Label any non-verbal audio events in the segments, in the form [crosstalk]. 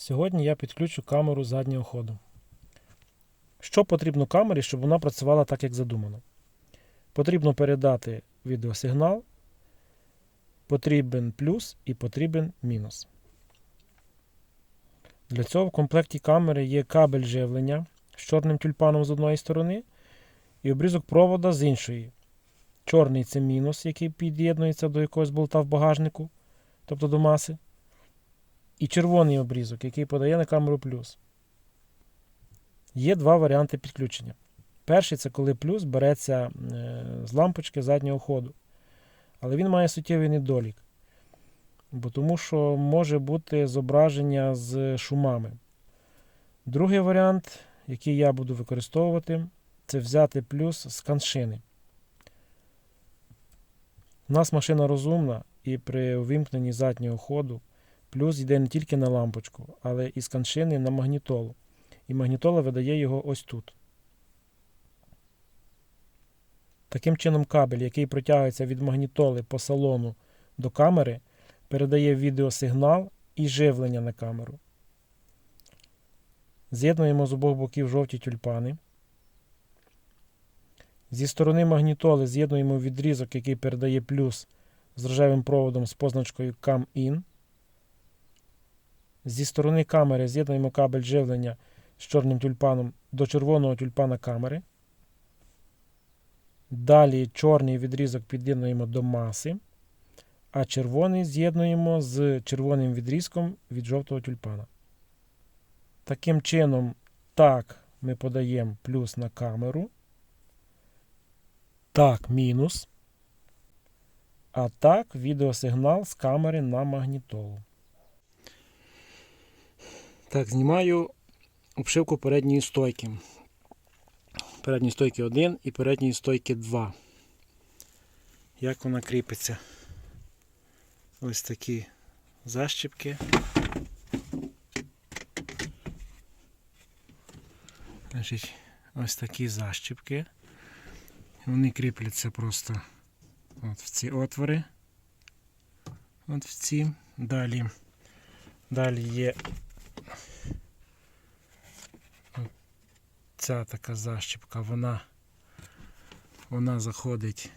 Сьогодні я підключу камеру заднього ходу. Що потрібно камері, щоб вона працювала так, як задумано? Потрібно передати відеосигнал, потрібен плюс і потрібен мінус. Для цього в комплекті камери є кабель живлення з чорним тюльпаном з одної сторони і обрізок провода з іншої. Чорний це мінус, який під'єднується до якогось болта в багажнику, тобто до маси. І червоний обрізок, який подає на камеру плюс. Є два варіанти підключення. Перший це коли плюс береться е, з лампочки заднього ходу. Але він має суттєвий недолік. Бо тому що може бути зображення з шумами. Другий варіант, який я буду використовувати, це взяти плюс з каншини. У нас машина розумна, і при увімкненні заднього ходу плюс йде не тільки на лампочку, але і з каншини на магнітолу. І магнітола видає його ось тут. Таким чином, кабель, який протягується від магнітоли по салону до камери, передає відеосигнал і живлення на камеру. З'єднуємо з обох боків жовті тюльпани. Зі сторони магнітоли з'єднуємо відрізок, який передає плюс з рожевим проводом з позначкою Come In. Зі сторони камери з'єднуємо кабель живлення з чорним тюльпаном до червоного тюльпана камери. Далі чорний відрізок під'єднуємо до маси, а червоний з'єднуємо з червоним відрізком від жовтого тюльпана. Таким чином, так ми подаємо плюс на камеру. Так, мінус. А так відеосигнал з камери на магнітолу. Так, знімаю обшивку передньої стойки. Передньої стойки 1 і передньої стойки 2. Як вона кріпиться? Ось такі защіпки. Значить, ось такі защіпки. Вони кріпляться просто от в ці отвори. От в ці. Далі, далі є ця така защіпка, вона, вона заходить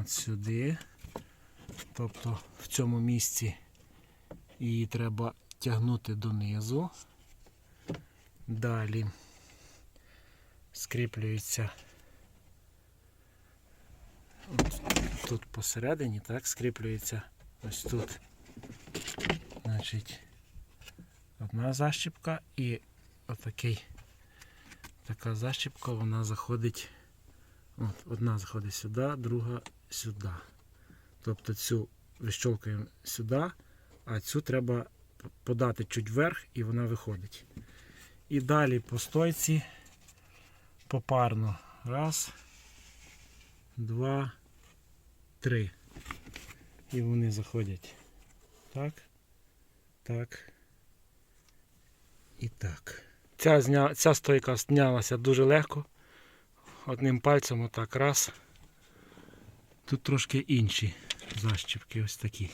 от сюди. Тобто в цьому місці її треба тягнути донизу. Далі скріплюється от тут посередині, так, скріплюється ось тут. Значить, одна защіпка і отакий така защіпка, вона заходить. От, Одна заходить сюди, друга сюди. Тобто цю вищолкаємо сюди, а цю треба подати чуть вверх і вона виходить. І далі по стойці попарно. Раз, два, три. І вони заходять. Так, так і так. Ця, зня... Ця стойка знялася дуже легко. Одним пальцем отак раз. Тут трошки інші защіпки ось такі.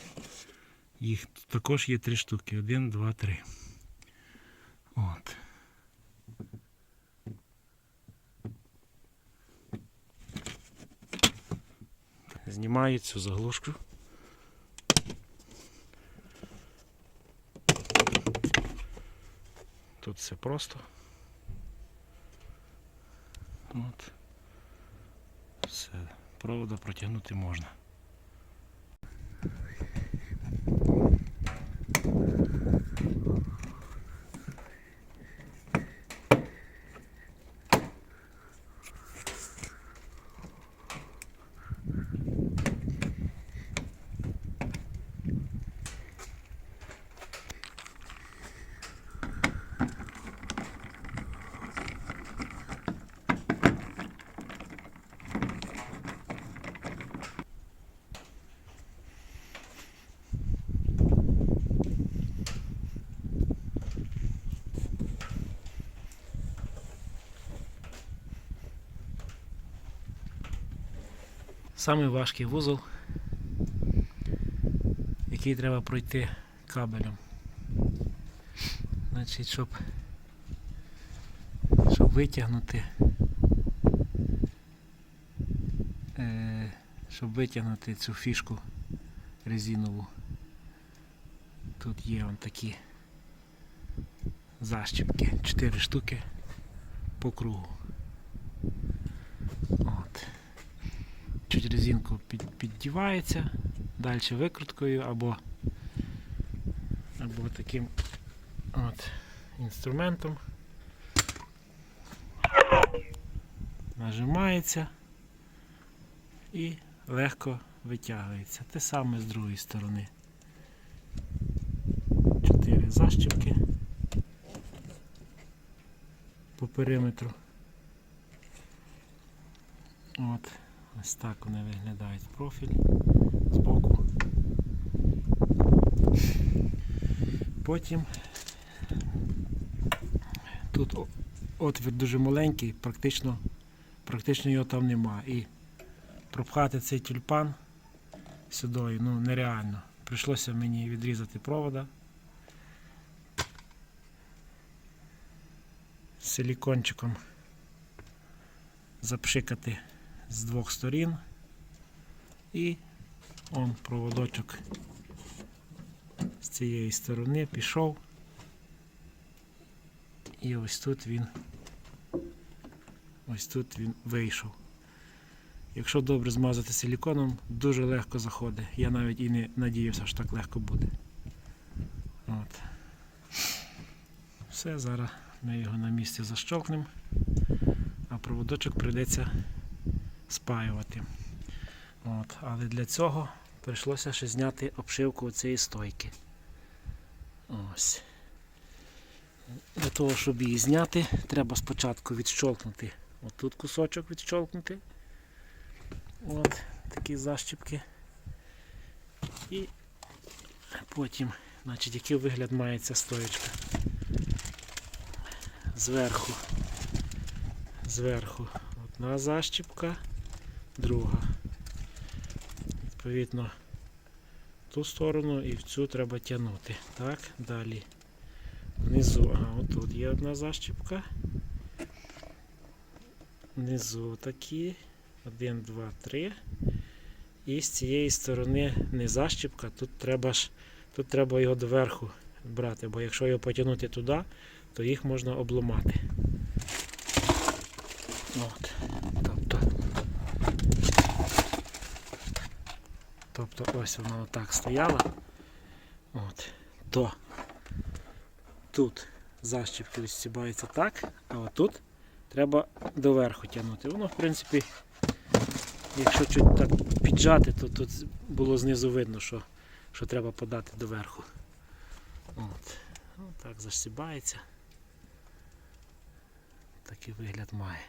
Їх також є три штуки. Один, два, три. От. Знімаю цю заглушку. Тут все просто. От. Все, провода протягнути можна. Самий важкий вузол, який треба пройти кабелем. Значить, щоб, щоб витягнути. Е, щоб витягнути цю фішку резинову. Тут є вон такі защіпки, 4 штуки по кругу. От. Чуть резинку під, піддівається, далі викруткою або, або таким от, інструментом. Нажимається і легко витягується. Те саме з другої сторони. Чотири защіпки по периметру. От, ось так вони виглядають профіль збоку. Потім тут отвір дуже маленький, практично, практично його там нема. І пропхати цей тюльпан сюди ну, нереально. Прийшлося мені відрізати провода. Силікончиком запшикати з двох сторін. І он проводочок з цієї сторони пішов. І ось тут він ось тут він вийшов. Якщо добре змазати силіконом, дуже легко заходить. Я навіть і не надіявся, що так легко буде. От. Все, зараз ми його на місці защолкнемо, а проводочок прийдеться спаювати. От. Але для цього прийшлося ще зняти обшивку цієї стойки. Ось. Для того, щоб її зняти, треба спочатку відщолкнути. Отут кусочок відщолкнути. От такі защіпки. І потім, значить, який вигляд має ця стоєчка. Зверху. Зверху одна защіпка, друга. Відповідно, в ту сторону і в цю треба тягнути. Так, далі. Внизу, ага, отут є одна защіпка. Внизу такі. Один, два, три. І з цієї сторони не защіпка, тут треба ж, тут треба його доверху брати, бо якщо його потягнути туди, то їх можна обламати. От. Тобто, тобто ось вона отак стояла. От. То тут защіпки відстібаються так, а отут треба доверху тягнути. Воно, в принципі, якщо чуть так піджати, то тут було знизу видно, що, що треба подати доверху. От. Ну, так засібається. Такий вигляд має.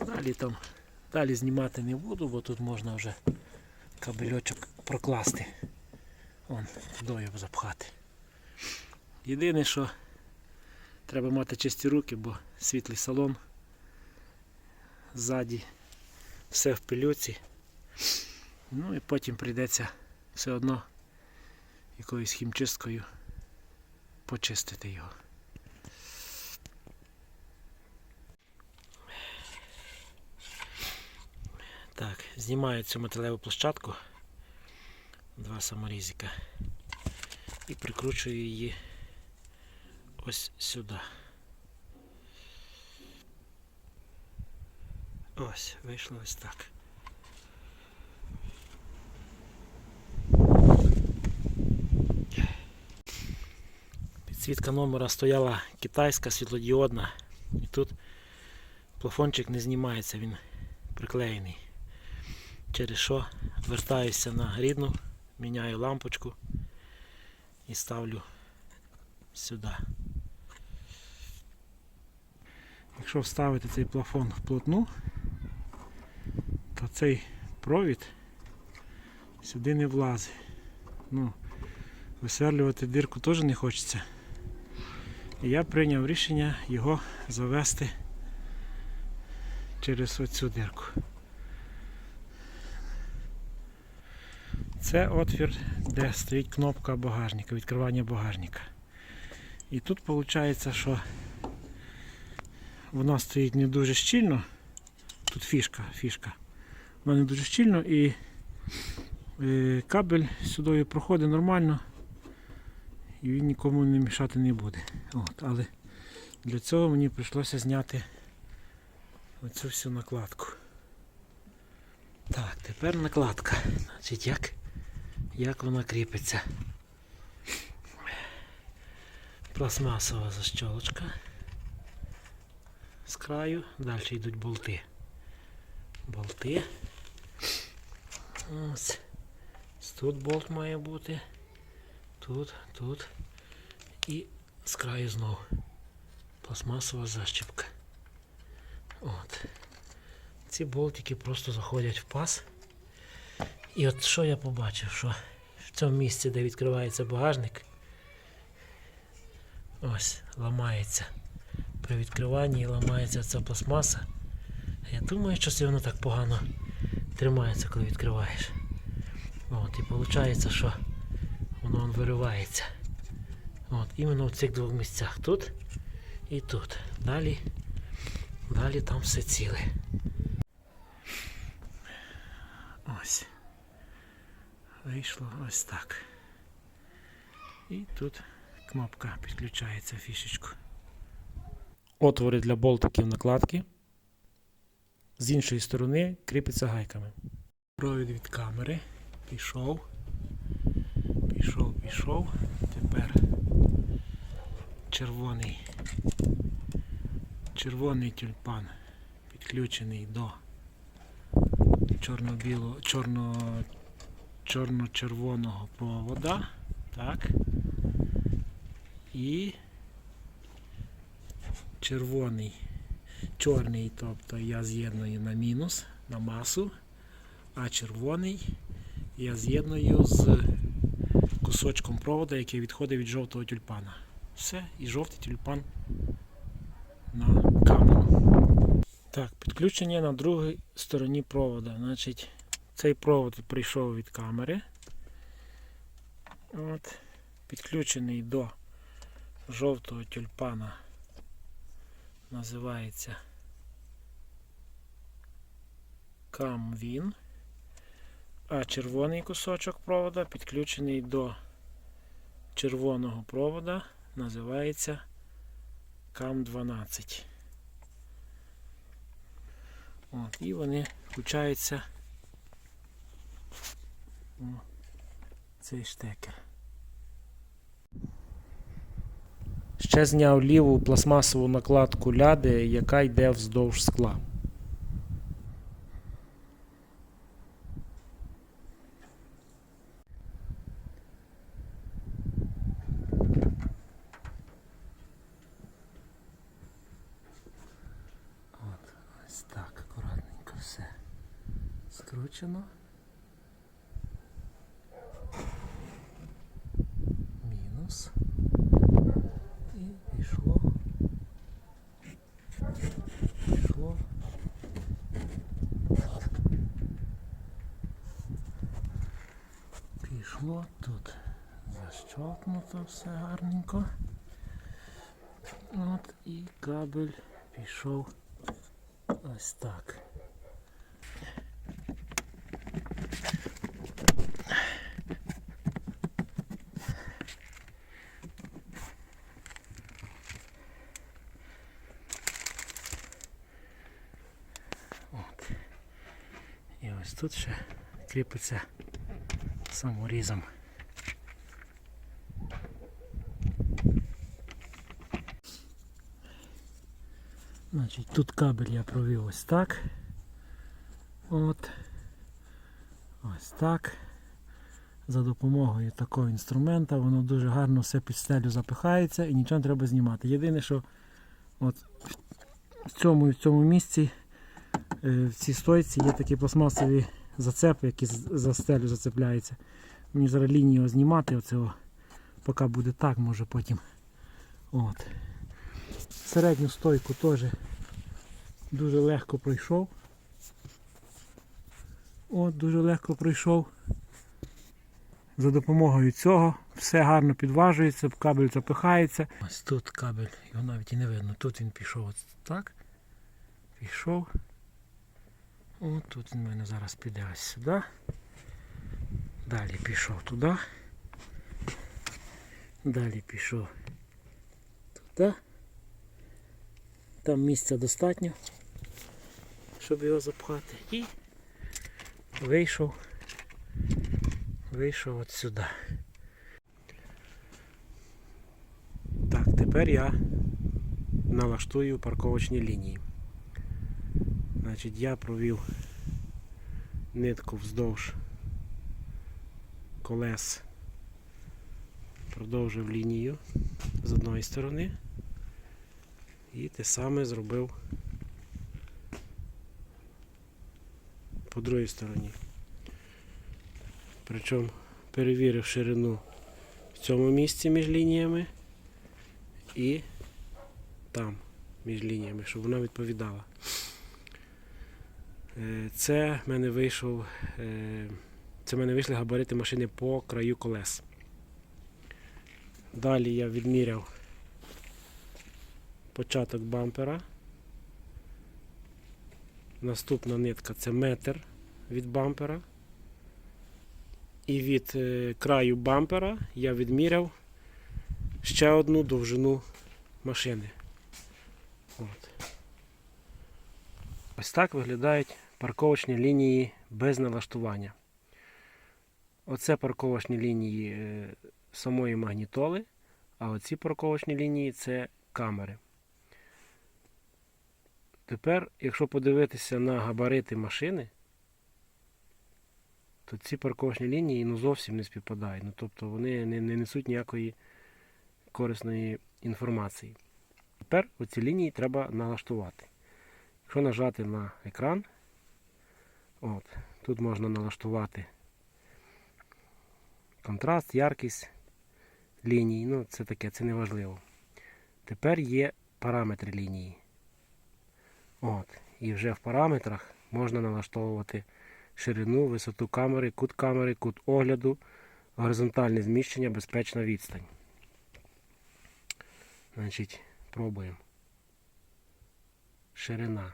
Далі там далі знімати не буду, бо тут можна вже кабельочок прокласти. Вон, туди запхати. Єдине, що треба мати чисті руки, бо світлий салон ззаді все в пилюці. Ну і потім прийдеться все одно якоюсь хімчисткою почистити його. Так, знімаю цю металеву площадку, два саморізика і прикручую її ось сюди. Ось, вийшло ось так. Підсвітка номера стояла китайська світлодіодна. І тут плафончик не знімається, він приклеєний. Через що вертаюся на рідну, міняю лампочку і ставлю сюди. Якщо вставити цей плафон вплотну, то цей провід сюди не влазить. Ну, висверлювати дирку теж не хочеться. І я прийняв рішення його завести через оцю дирку. Це отвір, де стоїть кнопка багажника, відкривання багажника. І тут виходить, що вона стоїть не дуже щільно. Тут фішка, фішка. Вона не дуже щільно і е, кабель сюди проходить нормально і він нікому не мішати не буде. От, але для цього мені прийшлося зняти оцю всю накладку. Так, тепер накладка. Значить, як, як вона кріпиться. Пластмасова защолочка з краю, далі йдуть болти. Болти. Ось. Тут болт має бути. Тут, тут. І з краю знову. Пластмасова защіпка. От. Ці болтики просто заходять в паз. І от що я побачив, що в цьому місці, де відкривається багажник, ось ламається. При відкриванні ламається ця пластмаса. Я думаю, що це воно так погано тримається, коли відкриваєш. От, і виходить, що воно он виривається. От, іменно в цих двох місцях. Тут і тут. Далі, далі там все ціле. Ось. Вийшло ось так. І тут кнопка підключається фішечку. Отвори для болтиків накладки. З іншої сторони кріпиться гайками. Провід від камери. Пішов. Пішов, пішов. Тепер червоний. Червоний тюльпан підключений до чорно-білого, чорно, чорно-червоного провода. Так. І червоний, чорний, тобто я з'єдную на мінус, на масу, а червоний я з'єдную з кусочком провода, який відходить від жовтого тюльпана. Все, і жовтий тюльпан на камеру. Так, підключення на другій стороні провода. Значить, цей провод прийшов від камери. От, підключений до жовтого тюльпана. Називається CamWin. А червоний кусочок провода підключений до червоного провода. Називається CAM12. От, і вони включаються цей штекер. Ще зняв ліву пластмасову накладку ляди, яка йде вздовж скла. Ось так, акуратненько все скручено. Защолкнуто все гарненько. От і кабель пішов ось так. От. І ось тут ще кріпиться саморізом. Значить, тут кабель я провів ось так. От. Ось так. За допомогою такого інструмента воно дуже гарно все під стелю запихається і нічого не треба знімати. Єдине, що от в цьому, в цьому місці е, в цій стойці є такі пластмасові зацепи, які за стелю зацепляються. Мені зараз лінію знімати оцього, поки буде так, може потім. От. Середню стойку теж дуже легко пройшов. От, дуже легко пройшов. За допомогою цього все гарно підважується, кабель запихається. Ось тут кабель, його навіть і не видно. Тут він пішов ось так. Пішов. О, тут він в мене зараз піде ось сюди. Далі пішов туди. Далі пішов туди. Там місця достатньо, щоб його запхати. І вийшов. Вийшов от сюди. Так, тепер я налаштую парковочні лінії. Значить, я провів нитку вздовж колес, продовжив лінію з одної сторони і те саме зробив по другій стороні. Причому перевірив ширину в цьому місці між лініями і там між лініями, щоб вона відповідала. Е, Це в мене вийшов. е, Це в мене вийшли габарити машини по краю колес. Далі я відміряв початок бампера. Наступна нитка це метр від бампера. І від е, краю бампера я відміряв ще одну довжину машини. От. Ось так виглядають парковочні лінії без налаштування. Оце парковочні лінії е, самої магнітоли, а оці парковочні лінії це камери. Тепер, якщо подивитися на габарити машини, то ці парковочні лінії ну, зовсім не співпадають. Ну, тобто вони не, не несуть ніякої корисної інформації. Тепер оці лінії треба налаштувати. Якщо нажати на екран, от, тут можна налаштувати контраст, яркість ліній. Ну, це таке, це не важливо. Тепер є параметри лінії. От, і вже в параметрах можна налаштовувати ширину, висоту камери, кут камери, кут огляду, горизонтальне зміщення, безпечна відстань. Значить, пробуємо. Ширина.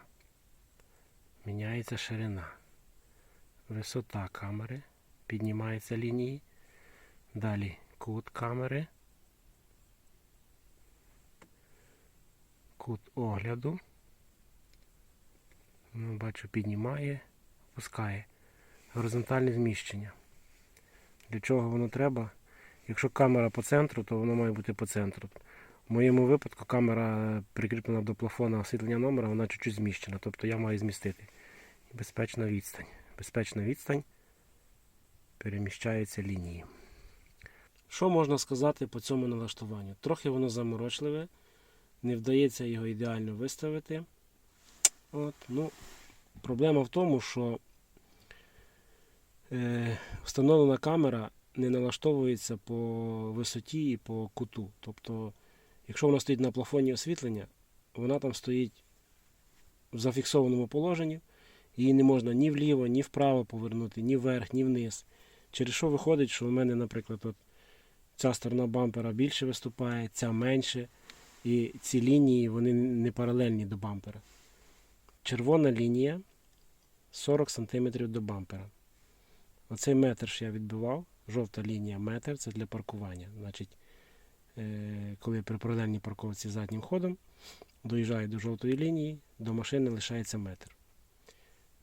Міняється ширина. Висота камери. Піднімаються лінії. Далі кут камери. Кут огляду. Ну, бачу, піднімає, опускає. Горизонтальне зміщення. Для чого воно треба? Якщо камера по центру, то воно має бути по центру. В моєму випадку камера прикріплена до плафона освітлення номера, вона чуть-чуть зміщена. Тобто я маю змістити. Безпечна відстань. Безпечна відстань переміщаються лінії. Що можна сказати по цьому налаштуванню? Трохи воно заморочливе, не вдається його ідеально виставити. От, ну, Проблема в тому, що е, встановлена камера не налаштовується по висоті і по куту. Тобто, якщо вона стоїть на плафоні освітлення, вона там стоїть в зафіксованому положенні, її не можна ні вліво, ні вправо повернути, ні вверх, ні вниз. Через що виходить, що в мене, наприклад, от ця сторона бампера більше виступає, ця менше. І ці лінії вони не паралельні до бампера. Червона лінія 40 см до бампера. Оцей метр що я відбивав, жовта лінія метр це для паркування. Значить, е, коли при паралельній парковці заднім ходом доїжджаю до жовтої лінії, до машини лишається метр.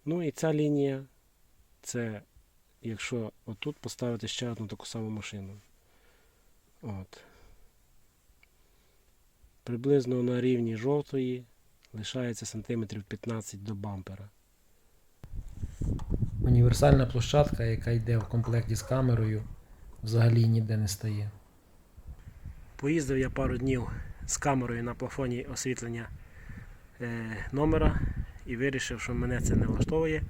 Ну і ця лінія це якщо отут поставити ще одну таку саму машину. От. Приблизно на рівні жовтої лишається сантиметрів 15 до бампера. Універсальна площадка, яка йде в комплекті з камерою, взагалі ніде не стає. Поїздив я пару днів з камерою на плафоні освітлення е, номера і вирішив, що мене це не влаштовує.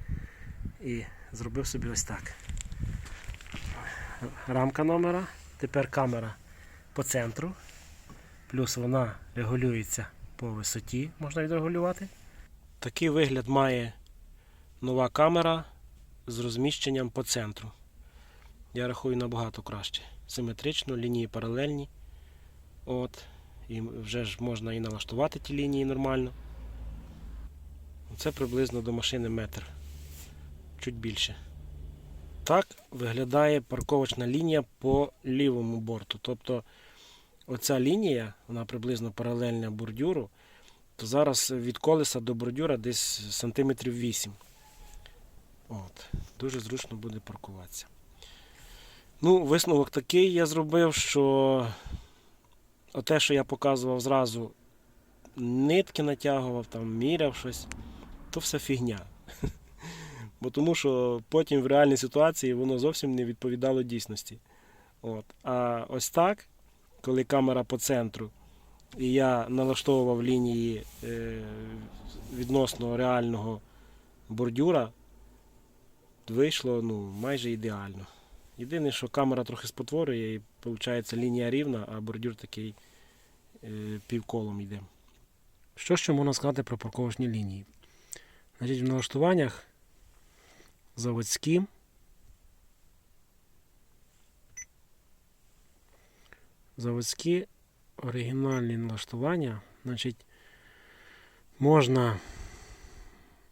І зробив собі ось так. Рамка номера, тепер камера по центру, плюс вона регулюється по висоті, можна відрегулювати. Такий вигляд має нова камера з розміщенням по центру. я рахую набагато краще. Симетрично, лінії паралельні. От. І вже ж можна і налаштувати ті лінії нормально. Це приблизно до машини метр. Чуть більше. Так виглядає парковочна лінія по лівому борту. Тобто оця лінія, вона приблизно паралельна бордюру, то зараз від колеса до бордюра десь сантиметрів 8. От. Дуже зручно буде паркуватися. Ну, висновок такий я зробив, що те, що я показував зразу, нитки натягував, там, міряв щось, то все фігня. [laughs] Бо тому що потім в реальній ситуації воно зовсім не відповідало дійсності. От. А ось так, коли камера по центру, і я налаштовував лінії е, відносно реального бордюра, вийшло ну, майже ідеально. Єдине, що камера трохи спотворює, і виходить лінія рівна, а бордюр такий е, півколом йде. Що ще можна сказати про парковочні лінії? Значить, в налаштуваннях заводські. Заводські оригінальні налаштування. Значить, можна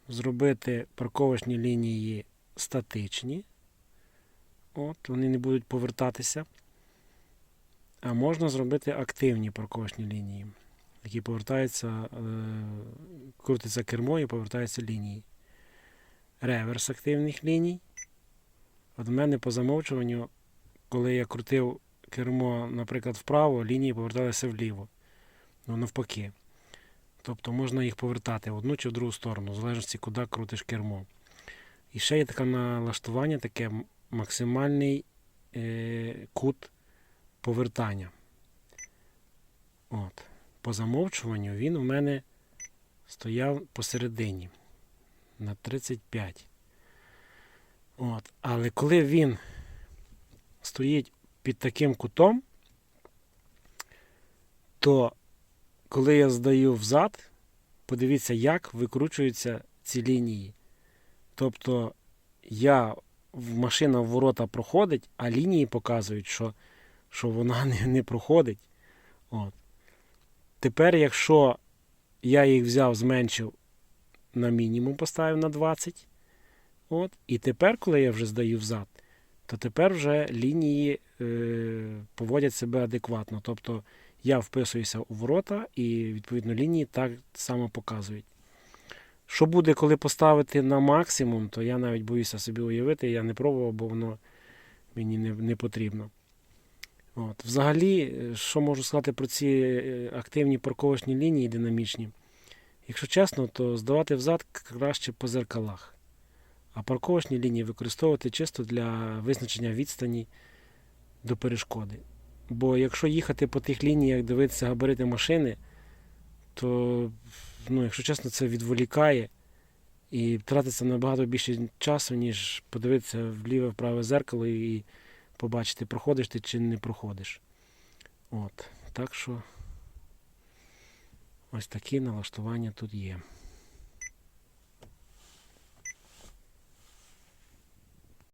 зробити парковочні лінії статичні. От, вони не будуть повертатися. А можна зробити активні парковочні лінії, які повертаються, е, крутиться кермо і повертаються лінії. Реверс активних ліній. От в мене по замовчуванню, коли я крутив кермо, наприклад, вправо, лінії поверталися вліво. Ну, навпаки. Тобто можна їх повертати в одну чи в другу сторону, в залежності, куди крутиш кермо. І ще є таке налаштування, таке максимальний е, кут повертання. От. По замовчуванню він у мене стояв посередині на 35. От. Але коли він стоїть під таким кутом, то коли я здаю взад, подивіться, як викручуються ці лінії. Тобто я машина в ворота проходить, а лінії показують, що, що вона [laughs] не, не проходить. От. Тепер, якщо я їх взяв, зменшив на мінімум, поставив на 20. От, і тепер, коли я вже здаю взад, то тепер вже лінії е, поводять себе адекватно. Тобто я вписуюся у ворота, і відповідно лінії так само показують. Що буде, коли поставити на максимум, то я навіть боюся собі уявити, я не пробував, бо воно мені не, не потрібно. От. Взагалі, е, що можу сказати про ці е, активні парковочні лінії динамічні? Якщо чесно, то здавати взад краще по зеркалах. А парковочні лінії використовувати чисто для визначення відстані до перешкоди. Бо якщо їхати по тих лініях, дивитися габарити машини, то, ну, якщо чесно, це відволікає і тратиться набагато більше часу, ніж подивитися в ліве вправе зеркало і побачити, проходиш ти чи не проходиш. От. Так що ось такі налаштування тут є.